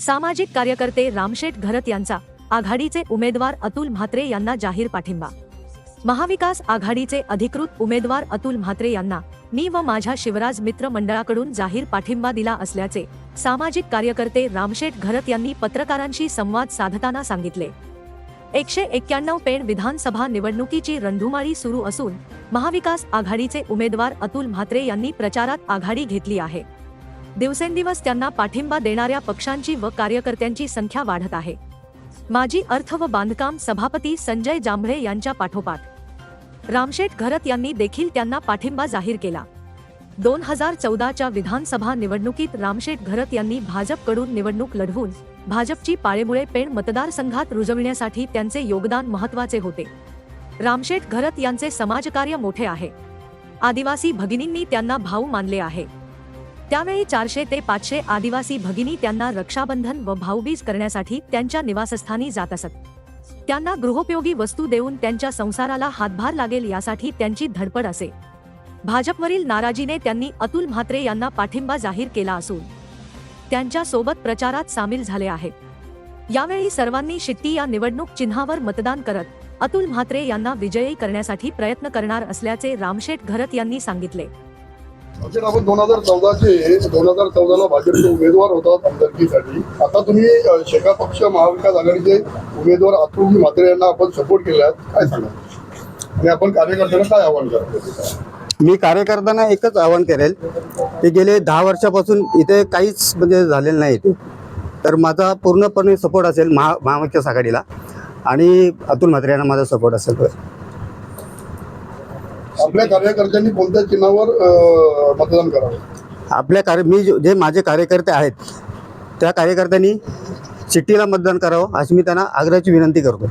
सामाजिक कार्यकर्ते रामशेठ घरत यांचा आघाडीचे उमेदवार अतुल म्हात्रे यांना जाहीर पाठिंबा. महाविकास आघाडीचे अधिकृत उमेदवार अतुल म्हात्रे यांना मी व माझ्या शिवराज मित्र मंडळाकडून जाहीर पाठिंबा दिला असल्याचे सामाजिक कार्यकर्ते रामशेठ घरत यांनी पत्रकारांशी संवाद साधताना सांगितले. एकशे एक्क्याण्णव पेण विधानसभा निवडणुकीची रणधुमाळी सुरू असून महाविकास आघाडीचे उमेदवार अतुल म्हात्रे यांनी प्रचारात आघाडी घेतली आहे. दिवसेंदिवस त्यांना पाठिंबा देणाऱ्या पक्षांची व कार्यकर्त्यांची संख्या वाढत आहे. माजी अर्थ व बांधकाम सभापती संजय जांभळे यांच्या पाठोपाठ. रामशेठ घरत यांनी देखील त्यांना पाठिंबा जाहीर केला. दोन हजार चौदाच्या विधानसभा निवडणुकीत रामशेठ घरत यांनी भाजपकडून निवडणूक लढवून भाजपची पाळेमुळे पेण मतदारसंघात रुजविण्यासाठी त्यांचे योगदान महत्त्वाचे होते. रामशेठ घरत यांचे समाजकार्य मोठे आहे. आदिवासी भगिनींनी त्यांना भाऊ मानले आहे. त्यावेळी चारशे ते पाचशे आदिवासी भगिनी त्यांना रक्षाबंधन व भाऊबीज करण्यासाठी त्यांच्या निवासस्थानी जात असत. त्यांना गृहोपयोगी वस्तू देऊन त्यांच्या संसाराला हातभार लागेल यासाठी त्यांची धडपड असे. भाजपवरील नाराजीने त्यांनी अतुल म्हात्रे यांना पाठिंबा जाहीर केला असून त्यांच्यासोबत प्रचारात सामील झाले आहेत. यावेळी सर्वांनी शिट्टी या निवडणूक चिन्हावर मतदान करत अतुल म्हात्रे यांना विजयी करण्यासाठी प्रयत्न करणार असल्याचे रामशेठ घरत यांनी सांगितले. अखेर आपण दोन हजार चौदाचे दोन हजार चौदाला भाजपचे उमेदवार होतात आमदारकीसाठी. आता तुम्ही शेका पक्ष महाविकास आघाडीचे उमेदवार अतुल म्हात्रे यांना आपण सपोर्ट केला काय सांगा? आणि आपण कार्यकर्त्यांना काय आव्हान करतो? मी कार्यकर्त्यांना एकच आवाहन करेल की गेले दहा वर्षापासून इथे काहीच म्हणजे झालेलं नाही. इथे तर माझा पूर्णपणे सपोर्ट असेल महा महाविकास आघाडीला. आणि अतुल म्हात्रे यांना माझा सपोर्ट असेल. आपल्या कार्यकर्त्यांनी कोणत्या चिन्हावर मतदान करावं? आपल्या कार्य मी जे माझे कार्यकर्ते आहेत त्या कार्यकर्त्यांनी चिठ्ठीला मतदान करावं अशी मी त्यांना आग्रहाची विनंती करतो.